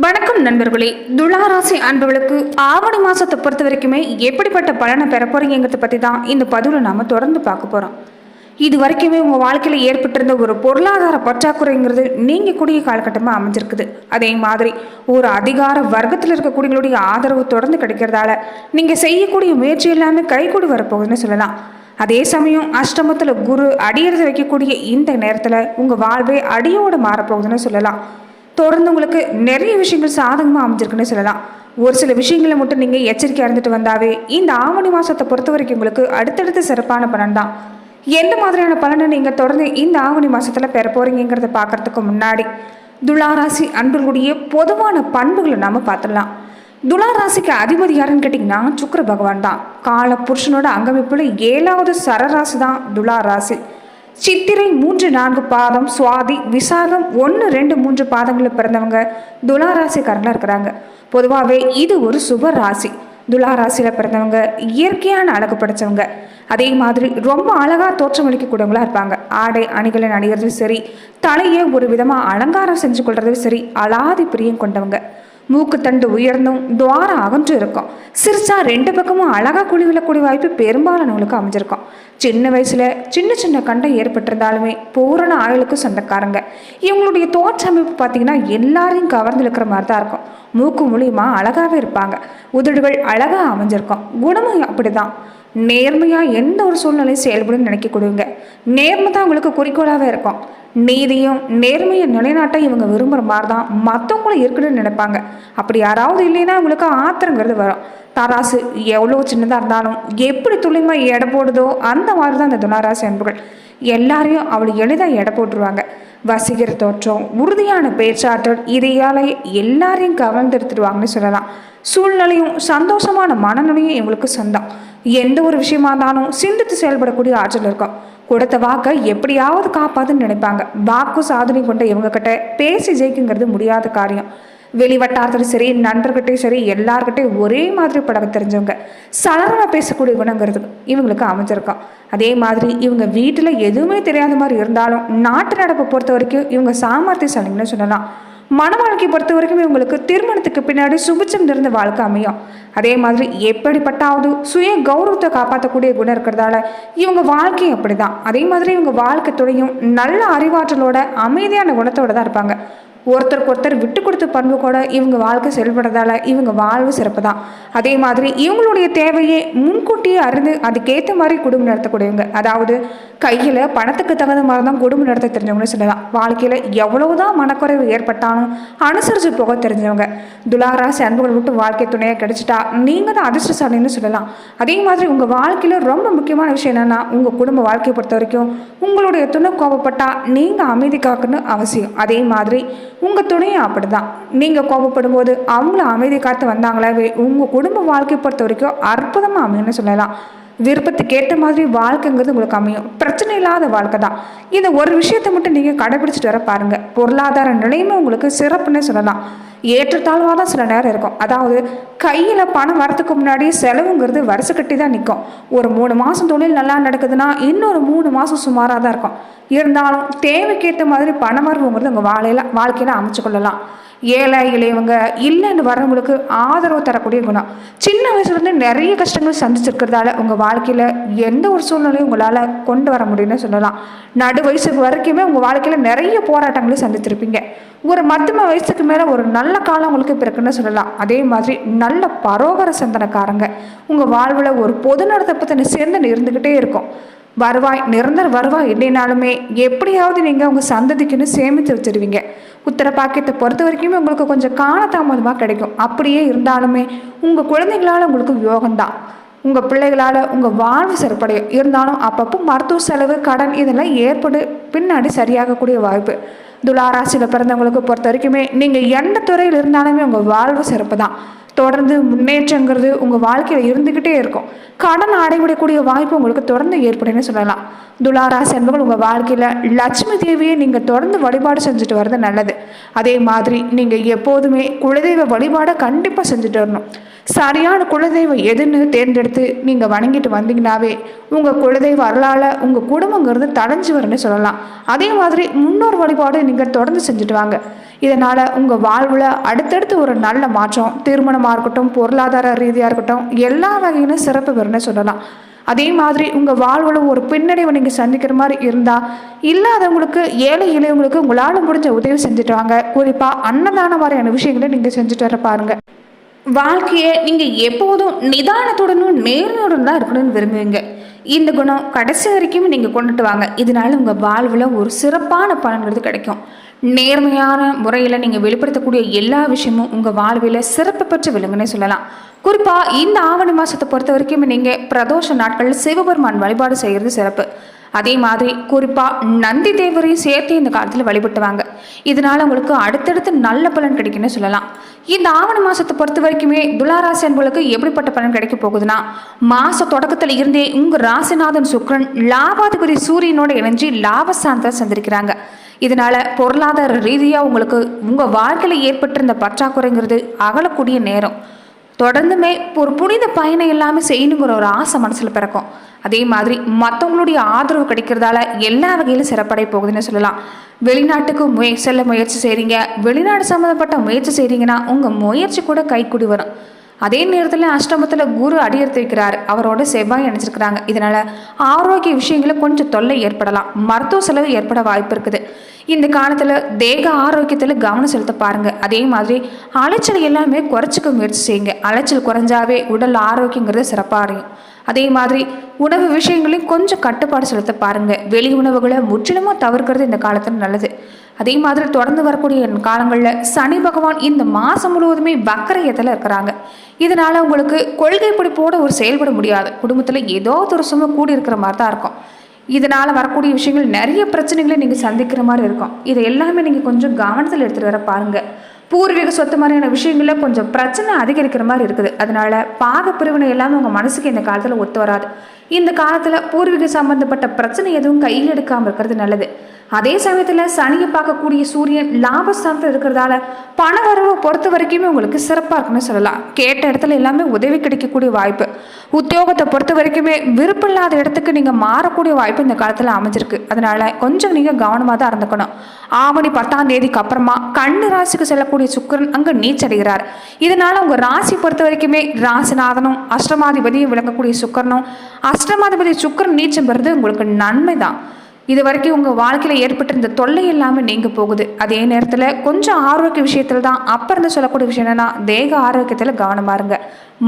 வணக்கம் நண்பர்களே. துளாராசி அன்பர்களுக்கு ஆவணி மாதத்தை பொறுத்த வரைக்குமே எப்படிப்பட்ட பலனை பெற போகிறீங்கிறத பற்றி தான் இந்த பதிவில் நாம தொடர்ந்து பார்க்க போகிறோம் இது வரைக்குமே உங்கள் வாழ்க்கையில் ஏற்பட்டிருந்த ஒரு பொருளாதார பற்றாக்குறைங்கிறது நீங்கள் கூடிய காலகட்டமாக அமைஞ்சிருக்குது. அதே மாதிரி ஒரு அதிகார வர்க்கத்தில் இருக்கக்கூடியங்களுடைய ஆதரவு தொடர்ந்து கிடைக்கிறதால நீங்கள் செய்யக்கூடிய முயற்சி எல்லாமே கைகூடி வரப்போகுதுன்னு சொல்லலாம். அதே சமயம் அஷ்டமத்தில் குரு அடியெடுத்து வைக்கக்கூடிய இந்த நேரத்தில் உங்கள் வாழ்வே அடியோடு மாறப்போகுதுன்னு சொல்லலாம். தொடர்ந்து உங்களுக்கு நிறைய விஷயங்கள் சாதகமாக அமைஞ்சிருக்குன்னு சொல்லலாம். ஒரு சில விஷயங்களை மட்டும் நீங்கள் எச்சரிக்கை இருந்துட்டு வந்தாவே இந்த ஆவணி மாதத்தை பொறுத்த வரைக்கும் உங்களுக்கு அடுத்தடுத்து சிறப்பான பலன் தான். எந்த மாதிரியான பலனை நீங்கள் தொடர்ந்து இந்த ஆவணி மாதத்தில் பெற போகிறீங்கிறத பார்க்கறதுக்கு முன்னாடி துளாராசி அன்பர்களுடைய பொதுவான பண்புகளை நாம் பார்த்துடலாம். துளாராசிக்கு அதிபதி யாருன்னு கேட்டிங்கன்னா சுக்கர பகவான் தான். கால புருஷனோட அங்கமைப்பில் ஏழாவது சரராசி தான் துளாராசி. ராசி சித்திரை மூன்று நான்கு பாதம் சுவாதி விசாகம் ஒன்று ரெண்டு மூன்று பாதங்களில் பிறந்தவங்க துலா ராசிக்காரங்களாக இருக்கிறாங்க. பொதுவாகவே இது ஒரு சுப ராசி. துலா ராசியில் பிறந்தவங்க இயற்கையான அழகு படைச்சவங்க. அதே மாதிரி ரொம்ப அழகாக தோற்றமளிக்கக்கூடியவங்களா இருப்பாங்க. ஆடை அணிகளை அணிகிறதும் சரி தலையை ஒரு விதமாக அலங்காரம் செஞ்சு கொள்றதும் சரி அலாதி பிரியம் கொண்டவங்க. மூக்குத்தண்டு உயர்ந்தும் துவாரம் அகன்று இருக்கும். சிரிச்சா ரெண்டு பக்கமும் அழகாக குழி விழக்கூடிய வாய்ப்பு பெரும்பாலானவங்களுக்கு அமைஞ்சிருக்கும். சின்ன வயசில் சின்ன சின்ன கண்டம் ஏற்பட்டிருந்தாலுமே பூரண ஆயுளுக்கு சொந்தக்காரங்க. இவங்களுடைய தோற்ற அமைப்பு பார்த்தீங்கன்னா எல்லாரையும் கவர்ந்து இருக்கிற மாதிரி தான் இருக்கும். மூக்கு மூலியமா அழகாகவே இருப்பாங்க. உதடுகள் அழகாக அமைஞ்சிருக்கும். குணமும் அப்படிதான். நேர்மையாக எந்த ஒரு சூழ்நிலையும் செயல்படும் நினைக்கக்கூடியவங்க நேர்மை தான் உங்களுக்கு குறிக்கோளாகவே இருக்கும். நீதியும் நேர்மையை நிலைநாட்ட இவங்க விரும்புகிற மாதிரி தான் மற்றவங்களும் இருக்கணும்னு நினைப்பாங்க. அப்படி யாராவது இல்லைன்னா இவங்களுக்கு ஆத்திரங்கிறது வரும். தராசு எவ்வளோ சின்னதாக இருந்தாலும் எப்படி துளிமை எடை போடுதோ அந்த மாதிரி தான் இந்த துணாராசி அன்புகள். எல்லாரையும் அவள் எளிதாக எடை போட்டுருவாங்க. வசீகர தோற்றம் உறுதியான பேச்சாற்றல் இதையால் எல்லாரையும் கவர்ந்தெடுத்துடுவாங்கன்னு சொல்லலாம். சூழ்நிலையும் சந்தோஷமான மனநிலையும் இவங்களுக்கு சொந்தம். எந்த ஒரு விஷயமா இருந்தாலும் சிந்தித்து செயல்படக்கூடிய ஆற்றல் இருக்கும். கொடுத்த வாக்கை எப்படியாவது காப்பாதுன்னு நினைப்பாங்க. வாக்கு சாதனை கொண்ட இவங்க கிட்ட பேசி ஜெயிக்குங்கிறது முடியாத காரியம். வெளி வட்டாரத்திலும் சரி நண்பர்கிட்டையும் சரி எல்லார்கிட்டையும் ஒரே மாதிரி பழக தெரிஞ்சவங்க. சலரமாக பேசக்கூடிய குணங்கிறது இவங்களுக்கு அமைஞ்சிருக்கும். அதே மாதிரி இவங்க வீட்டில் எதுவுமே தெரியாத மாதிரி இருந்தாலும் நாட்டு நடப்பை பொறுத்த வரைக்கும் இவங்க சாமர்த்தியசாலிங்கன்னு சொல்லலாம். மன வாழ்க்கை பொறுத்த வரைக்கும் இவங்களுக்கு திருமணத்துக்கு பின்னாடி சுபிச்சம் நிறைந்த வாழ்க்கை அமையும். அதே மாதிரி எப்படிப்பட்டாவது சுய கௌரவத்தை காப்பாற்றக்கூடிய குணம் இருக்கிறதால இவங்க வாழ்க்கை அப்படிதான். அதே மாதிரி இவங்க வாழ்க்கை துணையும் நல்ல அறிவாற்றலோட அமைதியான குணத்தோடு தான் இருப்பாங்க. ஒருத்தருக்கு ஒருத்தர் விட்டு கொடுத்த பண்பு கூட இவங்க வாழ்க்கை செயல்படுறதால இவங்க வாழ்வு சிறப்பு தான் அதே மாதிரி இவங்களுடைய தேவையை முன்கூட்டியே அறிந்து அதுக்கேற்ற மாதிரி குடும்பம் நடத்தக்கூடியவங்க. அதாவது கையில் பணத்துக்கு தகுந்த மாதிரி தான் குடும்பம் நடத்த தெரிஞ்சவங்கன்னு சொல்லலாம். வாழ்க்கையில் எவ்வளவுதான் மனக்குறைவு ஏற்பட்டாலும் அனுசரித்து போக தெரிஞ்சவங்க. துலாராசி அன்புகள் விட்டு வாழ்க்கை துணையாக கிடைச்சிட்டா நீங்கள் தான் அதிர்ஷ்டசாலின்னு சொல்லலாம். அதே மாதிரி உங்கள் வாழ்க்கையில் ரொம்ப முக்கியமான விஷயம் என்னென்னா உங்கள் குடும்ப வாழ்க்கையை பொறுத்த வரைக்கும் உங்களுடைய துணை கோபப்பட்டால் நீங்கள் அமைதி காக்கணும் அவசியம். அதே மாதிரி உங்கள் துணையும் அப்படிதான். நீங்கள் கோபப்படும் போது அவங்கள அமைதி காத்து வந்தாங்களாவே உங்கள் குடும்ப வாழ்க்கையை பொறுத்த வரைக்கும் அற்புதமாக அமையும்னு சொல்லலாம். விருப்பத்துக்கு ஏற்ற மாதிரி வாழ்க்கைங்கிறது உங்களுக்கு அமையும். பிரச்சனை இல்லாத வாழ்க்கை தான். இந்த ஒரு விஷயத்தை மட்டும் நீங்கள் கடைபிடிச்சிட்டு வர பாருங்கள் பொருளாதார நிலையுமே உங்களுக்கு சிறப்புன்னே சொல்லலாம். ஏற்றத்தாழ்வாக தான் சில நேரம் இருக்கும். அதாவது கையில் பணம் வரத்துக்கு முன்னாடி செலவுங்கிறது வரிசை கட்டி தான் நிற்கும் ஒரு மூணு மாதம் தொழில் நல்லா நடக்குதுன்னா இன்னொரு மூணு மாதம் சுமாராக தான் இருக்கும். இருந்தாலும் தேவைக்கேற்ற மாதிரி பணம் வரவுங்கிறது உங்கள் வாழையில் வாழ்க்கையில் அமைச்சு கொள்ளலாம். ஏழை இளையவங்க இல்லைன்னு வரவங்களுக்கு ஆதரவு தரக்கூடிய குணம். சின்ன வயசுலேருந்து நிறைய கஷ்டங்கள் சந்திச்சிருக்கிறதால உங்கள் வாழ்க்கையில் எந்த ஒரு சூழ்நிலையும் உங்களால் கொண்டு வர முடியும்னு சொல்லலாம். நடு வயசுக்கு வரைக்குமே உங்கள் வாழ்க்கையில் நிறைய போராட்டங்களை சந்திச்சிருப்பீங்க ஒரு மத்தியம வயசுக்கு மேலே ஒரு நல்ல காலம் உங்களுக்கு பிறக்குன்னு சொல்லலாம். அதே மாதிரி நல்ல பரோகர சந்தனக்காரங்க. உங்கள் வாழ்வில் ஒரு பொது நடத்தை சேர்ந்து இருந்துக்கிட்டே இருக்கும். வருவாய் நிரந்தர வருவாய் இல்லைனாலுமே எப்படியாவது நீங்கள் உங்கள் சந்ததிக்குன்னு சேமித்து வச்சிருவீங்க. உத்தர பாக்கியத்தை பொறுத்த வரைக்குமே உங்களுக்கு கொஞ்சம் காலதாமதமாக கிடைக்கும். அப்படியே இருந்தாலுமே உங்கள் குழந்தைகளால் உங்களுக்கு யோகம்தான். உங்கள் பிள்ளைகளால் உங்கள் வாழ்வு சிறப்படையும். இருந்தாலும் அப்பப்போ மருத்துவ செலவு கடன் இதெல்லாம் ஏற்படு பின்னாடி சரியாகக்கூடிய வாய்ப்பு. துளாராசியில் பிறந்தவங்களுக்கு பொறுத்த வரைக்குமே நீங்கள் எந்த துறையில் இருந்தாலுமே உங்கள் வாழ்வு சிறப்பு தான். தொடர்ந்து முன்னேற்றங்கிறது உங்கள் வாழ்க்கையில் இருந்துக்கிட்டே இருக்கும். கடன் அடைவிடக்கூடிய வாய்ப்பு உங்களுக்கு தொடர்ந்து ஏற்படுன்னு சொல்லலாம். துளாராசி என்பவர்கள் உங்கள் வாழ்க்கையில் லட்சுமி தேவியை நீங்கள் தொடர்ந்து வழிபாடு செஞ்சுட்டு வர்றது நல்லது. அதே மாதிரி நீங்கள் எப்போதுமே குலதெய்வ வழிபாடை கண்டிப்பாக செஞ்சுட்டு வரணும். சரியான குலதெய்வம் எதுன்னு தேர்ந்தெடுத்து நீங்கள் வணங்கிட்டு வந்தீங்கன்னாவே உங்கள் குலதெய்வ வரலால் உங்கள் குடும்பங்கிறது தடைஞ்சு வரும்னு சொல்லலாம். அதே மாதிரி முன்னோர் வழிபாடு நீங்கள் தொடர்ந்து செஞ்சுட்டு வாங்க. இதனால் உங்கள் வாழ்வில் அடுத்தடுத்து ஒரு நல்ல மாற்றம் திருமணமாக இருக்கட்டும் பொருளாதார ரீதியாக இருக்கட்டும் எல்லா வகையிலும் சிறப்பு வரும்னு சொல்லலாம். அதே மாதிரி உங்கள் வாழ்வில் ஒரு பின்னடைவை நீங்கள் சந்திக்கிற மாதிரி இருந்தால் இல்லாதவங்களுக்கு ஏழை இளையவங்களுக்கு உங்களால் முடிஞ்ச உதவி செஞ்சுட்டு வாங்க. குறிப்பாக அன்னதான மாதிரியான விஷயங்களை நீங்கள் செஞ்சுட்டு வர பாருங்கள் வாழ்க்கையை நீங்கள் எப்போதும் நிதானத்துடனும் நேர்மையுடன் தான் இருக்கணும்னு விரும்புவீங்க. இந்த குணம் கடைசி வரைக்கும் நீங்கள் கொண்டுட்டு வாங்க. இதனால உங்கள் வாழ்வில் ஒரு சிறப்பான பலன்கிறது கிடைக்கும். நேர்மையான முறையில் நீங்கள் வெளிப்படுத்தக்கூடிய எல்லா விஷயமும் உங்கள் வாழ்வில் சிறப்பு பெற்று விளங்குனே சொல்லலாம். குறிப்பாக இந்த ஆவணி மாதத்தை பொறுத்த வரைக்கும் நீங்கள் பிரதோஷ நாட்கள் சிவபெருமான் வழிபாடு செய்கிறது சிறப்பு. அதே மாதிரி குறிப்பாக நந்தி தேவரையும் சேர்த்து இந்த காலத்தில் வழிபட்டுவாங்க இதனால் உங்களுக்கு அடுத்தடுத்து நல்ல பலன் கிடைக்குன்னு சொல்லலாம். இந்த ஆவண மாதத்தை பொறுத்த வரைக்குமே துளாராசி அன்புகளுக்கு எப்படிப்பட்ட பலன் கிடைக்க போகுதுன்னா மாத தொடக்கத்தில் இருந்தே உங்கள் ராசிநாதன் சுக்ரன் லாபாதிபதி சூரியனோட இணைஞ்சு லாபஸ்தானத்தை சந்திருக்கிறாங்க. இதனால் பொருளாதார ரீதியாக உங்களுக்கு உங்கள் வாழ்க்கையில் ஏற்பட்டிருந்த பற்றாக்குறைங்கிறது அகலக்கூடிய நேரம். தொடர்ந்துமே ஒரு புனித பயணம் எல்லாமே செய்யணுங்கிற ஒரு ஆசை மனசில் பிறக்கும். அதே மாதிரி மற்றவங்களுடைய ஆதரவு கிடைக்கிறதால எல்லா வகையிலும் சிறப்படை போகுதுன்னு சொல்லலாம். வெளிநாட்டுக்கு முய செல்ல முயற்சி செய்கிறீங்க வெளிநாடு சம்மந்தப்பட்ட முயற்சி செய்கிறீங்கன்னா உங்கள் முயற்சி கூட கைக்கூடி வரும். அதே நேரத்தில் அஷ்டமத்தில் குரு அடியெடுத்து வைக்கிறார் அவரோட செவ்வாய் அணிச்சிருக்கிறாங்க இதனால் ஆரோக்கிய விஷயங்களில் கொஞ்சம் தொல்லை ஏற்படலாம். மருத்துவ செலவு ஏற்பட வாய்ப்பு இருக்குது. இந்த காலத்தில் தேக ஆரோக்கியத்தில் கவனம் செலுத்த பாருங்கள் அதே மாதிரி அலைச்சல் எல்லாமே குறைச்சிக்க முயற்சி செய்யுங்க. அலைச்சல் குறைஞ்சாவே உடல் ஆரோக்கியங்கிறது சிறப்பாக இருக்கும் அதே மாதிரி உணவு விஷயங்களையும் கொஞ்சம் கட்டுப்பாடு செலுத்த பாருங்கள் வெளி உணவுகளை முற்றிலுமாக தவிர்க்கிறது இந்த காலத்தில் நல்லது. அதே மாதிரி தொடர்ந்து வரக்கூடிய காலங்களில் சனி பகவான் இந்த மாதம் முழுவதுமே வக்கரையத்தில் இருக்கிறாங்க. இதனால் உங்களுக்கு கொள்கை பிடிப்போடு ஒரு செயல்பட முடியாது. குடும்பத்தில் ஏதோ ஒரு சும்மா கூடி இருக்கிற மாதிரி தான் இருக்கும். இதனால் வரக்கூடிய விஷயங்கள் நிறைய பிரச்சனைகளை நீங்கள் சந்திக்கிற மாதிரி இருக்கும். இதை எல்லாமே நீங்கள் கொஞ்சம் கவனத்தில் எடுத்துகிட்டு வர பாருங்கள் பூர்வீக சொத்து மாதிரியான விஷயங்களில் கொஞ்சம் பிரச்சனை அதிகரிக்கிற மாதிரி இருக்குது. அதனால பாக பிரிவினை எல்லாமே உங்கள் மனசுக்கு இந்த காலத்தில் ஒத்து வராது. இந்த காலத்தில் பூர்வீக சம்பந்தப்பட்ட பிரச்சனை எதுவும் கையில் எடுக்காமல் இருக்கிறது நல்லது. அதே சமயத்தில் சனியை பார்க்கக்கூடிய சூரியன் லாபஸ்தானத்தில் இருக்கிறதால பண வரவை பொறுத்த வரைக்குமே உங்களுக்கு சிறப்பாக இருக்குன்னு சொல்லலாம். கேட்ட இடத்துல எல்லாமே உதவி கிடைக்கக்கூடிய வாய்ப்பு. உத்தியோகத்தை பொறுத்த வரைக்குமே விருப்பமில்லாத இடத்துக்கு நீங்கள் மாறக்கூடிய வாய்ப்பு இந்த காலத்தில் அமைஞ்சிருக்கு. அதனால கொஞ்சம் நீங்கள் கவனமாக தான் இருந்துக்கணும். ஆவணி பத்தாம் தேதிக்கு அப்புறமா கண்ணு ராசிக்கு செல்லக்கூடிய சுக்கரன் அங்கே நீச்சடைகிறார் இதனால உங்கள் ராசி பொறுத்த வரைக்குமே ராசிநாதனும் அஷ்டமாதிபதியும் விளங்கக்கூடிய சுக்கரனும் அஷ்டமாதிபதி சுக்கரன் நீச்சம் பெறுறது உங்களுக்கு நன்மை தான் இது வரைக்கும் உங்கள் வாழ்க்கையில் ஏற்பட்டிருந்த தொல்லை இல்லாமல் நீங்க போகுது. அதே நேரத்தில் கொஞ்சம் ஆரோக்கிய விஷயத்தில் தான் அப்போ இருந்து சொல்லக்கூடிய விஷயம் என்னென்னா தேக ஆரோக்கியத்தில் கவனமாக இருங்க.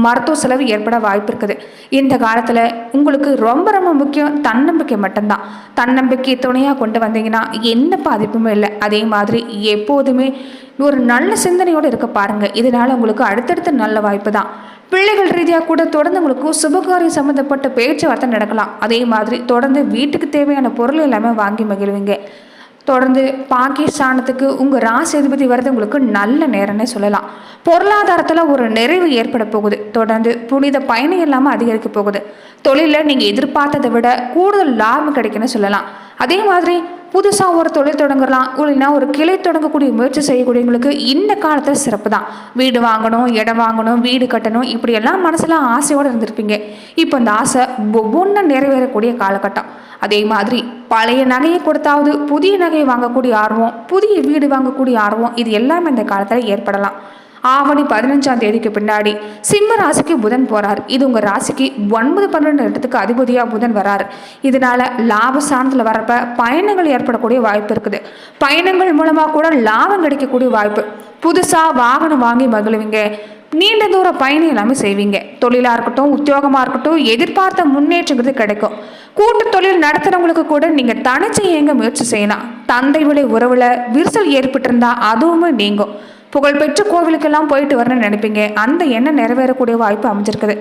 மருத்துவ செலவு ஏற்பட வாய்ப்பு இருக்குது. இந்த காலத்தில் உங்களுக்கு ரொம்ப ரொம்ப முக்கியம் தன்னம்பிக்கை மட்டும்தான். தன்னம்பிக்கை துணையாக கொண்டு வந்தீங்கன்னா எந்த பாதிப்புமே இல்லை. அதே மாதிரி எப்போதுமே ஒரு நல்ல சிந்தனையோடு இருக்க பாருங்கள் இதனால் உங்களுக்கு அடுத்தடுத்த நல்ல வாய்ப்பு தான். பிள்ளைகள் ரீதியாக கூட தொடர்ந்து உங்களுக்கு சுபகாரியம் சம்மந்தப்பட்ட பேச்சுவார்த்தை நடக்கலாம். அதே மாதிரி தொடர்ந்து வீட்டுக்கு தேவையான பொருள் எல்லாமே வாங்கி மகிழ்வீங்க. தொடர்ந்து பாகிஸ்தானத்துக்கு உங்கள் ராசி அதிபதி வர்றது உங்களுக்கு நல்ல நேரம்னே சொல்லலாம். பொருளாதாரத்தில் ஒரு நிறைவு ஏற்பட போகுது. தொடர்ந்து புனித பயணம் இல்லாமல் அதிகரிக்க போகுது. தொழிலில் நீங்கள் எதிர்பார்த்ததை விட கூடுதல் லாபம் கிடைக்குன்னு சொல்லலாம். அதே மாதிரி புதுசாக ஒரு தொழில் தொடங்கலாம் இல்லைன்னா ஒரு கிளை தொடங்கக்கூடிய முயற்சி செய்யக்கூடியவங்களுக்கு இந்த காலத்தில் சிறப்பு தான். வீடு வாங்கணும் இடம் வாங்கணும் வீடு கட்டணும் இப்படியெல்லாம் மனசில் ஆசையோடு இருந்திருப்பீங்க. இப்போ அந்த ஆசை ஒவ்வொன்றும் நிறைவேறக்கூடிய காலகட்டம். அதே மாதிரி பழைய நகையை கொடுத்தாவது புதிய நகையை வாங்கக்கூடிய ஆர்வம் புதிய வீடு வாங்கக்கூடிய ஆர்வம் இது எல்லாமே இந்த காலத்தில் ஏற்படலாம். ஆவணி பதினஞ்சாம் தேதிக்கு பின்னாடி சிம்ம ராசிக்கு புதன் போறார். இது உங்க ராசிக்கு ஒன்பது பன்னெண்டு இடத்துக்கு அதிபதியா புதன் வரார். இதனால லாப சாணத்தில் வரப்ப பயணங்கள் ஏற்படக்கூடிய வாய்ப்பு இருக்குது. பயணங்கள் மூலமா கூட லாபம் கிடைக்கக்கூடிய வாய்ப்பு. புதுசா வாகனம் வாங்கி மகிழுவீங்க. நீண்ட தூர பயணம் எல்லாமே செய்வீங்க. தொழிலாக இருக்கட்டும் உத்தியோகமாக இருக்கட்டும் எதிர்பார்த்த முன்னேற்றங்கிறது கிடைக்கும். கூட்டு தொழில் நடத்துகிறவங்களுக்கு கூட நீங்கள் தனிச்சு இயங்க முயற்சி செய்யலாம். தந்தை விலை உறவில் விரிசல் ஏற்பட்டிருந்தா அதுவுமே நீங்கும். புகழ்பெற்ற கோவிலுக்கெல்லாம் போயிட்டு வரணும்னு நினைப்பீங்க. அந்த எண்ணம் நிறைவேறக்கூடிய வாய்ப்பு அமைஞ்சிருக்குது.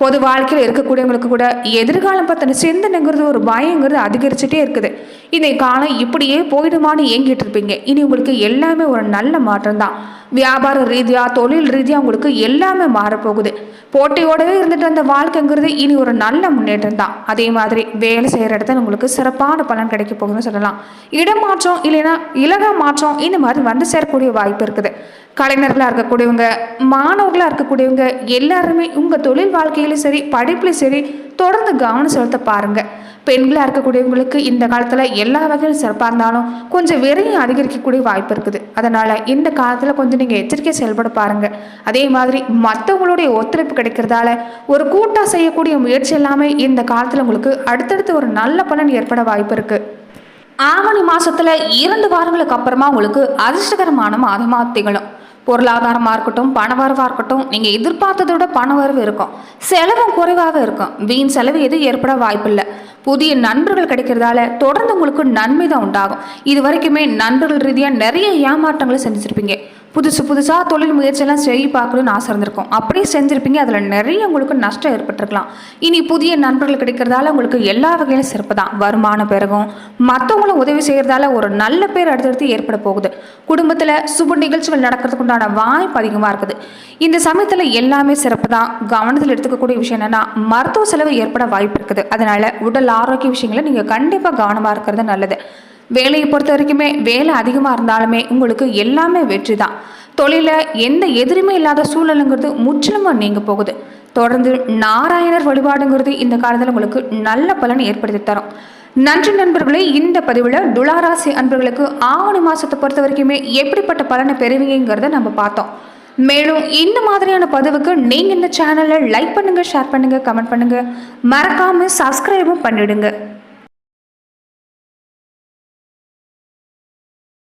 பொது வாழ்க்கையில் இருக்கக்கூடியவங்களுக்கு கூட எதிர்காலம் பற்றின சிந்தனைங்கிறது ஒரு பயங்கிறது அதிகரிச்சுட்டே இருக்குது. இந்த காலம் இப்படியே போயிடுமான்னு ஏங்கிட்டு இருப்பீங்க. இனி உங்களுக்கு எல்லாமே ஒரு நல்ல மாற்றம் தான் வியாபார ரீதியாக தொழில் ரீதியாக உங்களுக்கு எல்லாமே மாறப்போகுது. போட்டியோடவே இருந்துட்டு அந்த வாழ்க்கைங்கிறது இனி ஒரு நல்ல முன்னேற்றம் தான் அதே மாதிரி வேலை செய்கிற இடத்துல உங்களுக்கு சிறப்பான பலன் கிடைக்க போகுதுன்னு சொல்லலாம். இடமாற்றம் இல்லைன்னா இலக மாற்றம் இந்த மாதிரி வந்து சேரக்கூடிய வாய்ப்பு இருக்குது. கலைஞர்களாக இருக்கக்கூடியவங்க மாணவர்களாக இருக்கக்கூடியவங்க எல்லாருமே உங்கள் தொழில் வாழ்க்கையிலும் சரி படிப்புலையும் சரி தொடர்ந்து கவனம் செலுத்த பாருங்கள் பெண்களாக இருக்கக்கூடியவங்களுக்கு இந்த காலத்தில் எல்லா வகையிலும் சிறப்பாக இருந்தாலும் கொஞ்சம் விரையும் அதிகரிக்கக்கூடிய வாய்ப்பு இருக்குது. அதனால் இந்த காலத்தில் கொஞ்சம் நீங்கள் எச்சரிக்கை செயல்பட பாருங்கள் அதே மாதிரி மற்றவங்களுடைய ஒத்துழைப்பு கிடைக்கிறதால ஒரு கூட்டாக செய்யக்கூடிய முயற்சி எல்லாமே இந்த காலத்தில் உங்களுக்கு அடுத்தடுத்து ஒரு நல்ல பலன் ஏற்பட வாய்ப்பு இருக்குது ஆவணி மாதத்தில் இரண்டு வாரங்களுக்கு அப்புறமா உங்களுக்கு அதிர்ஷ்டகரமான மாதமாக திகழும். பொருளாதாரமாக இருக்கட்டும் பணவரவாக இருக்கட்டும் நீங்கள் எதிர்பார்த்ததை விட பணவரவு இருக்கும். செலவும் குறைவாக இருக்கும். வீண் செலவு எதுவும் ஏற்பட வாய்ப்பில்லை. புதிய நண்பர்கள் கிடைக்கிறதால தொடர்ந்து உங்களுக்கு நன்மை தான் உண்டாகும். இது வரைக்குமே நண்பர்கள் ரீதியாக நிறைய ஏமாற்றங்களை செஞ்சுருப்பீங்க புதுசு புதுசாக தொழில் முயற்சியெல்லாம் செய்ய பார்க்கணும்னு ஆசை இருந்திருக்கும். அப்படியே செஞ்சுருப்பீங்க. அதில் நிறைய உங்களுக்கு நஷ்டம் ஏற்பட்டிருக்கலாம். இனி புதிய நண்பர்கள் கிடைக்கிறதால உங்களுக்கு எல்லா வகையிலும் சிறப்பு தான். வருமானம் பெருகும். மற்றவங்களும் உதவி செய்கிறதால ஒரு நல்ல பேர் அடுத்தடுத்து ஏற்பட போகுது. குடும்பத்தில் சுப நிகழ்ச்சிகள் நடக்கிறதுக்கு உண்டான வாய்ப்பு அதிகமாக இருக்குது. இந்த சமயத்தில் எல்லாமே சிறப்பு தான். கவனத்தில் எடுத்துக்கக்கூடிய விஷயம் என்னென்னா மருத்துவ செலவு ஏற்பட வாய்ப்பு இருக்குது. அதனால் உடல் ஆரோக்கிய விஷயங்களை நீங்கள் கண்டிப்பாக கவனமாக இருக்கிறது நல்லது. வேலையை பொறுத்த வரைக்குமே வேலை அதிகமாக இருந்தாலுமே உங்களுக்கு எல்லாமே வெற்றி தான் தொழிலில் எந்த எதிரிமே இல்லாத சூழலுங்கிறது முற்றிலுமா நீங்க போகுது. தொடர்ந்து நாராயணர் வழிபாடுங்கிறது இந்த காலத்தில் உங்களுக்கு நல்ல பலன் ஏற்படுத்தி தரும். நன்றி நண்பர்களே இந்த பதிவில் துளாராசி அன்பர்களுக்கு ஆவணி மாதத்தை பொறுத்த வரைக்குமே எப்படிப்பட்ட பலனை பெறுவீங்கிறத நம்ம பார்த்தோம். மேலும் இந்த மாதிரியான பதிவுக்கு நீங்கள் இந்த சேனலை லைக் பண்ணுங்கள் ஷேர் பண்ணுங்கள் கமெண்ட் பண்ணுங்கள் மறக்காமல் சப்ஸ்கிரைபும் பண்ணிவிடுங்க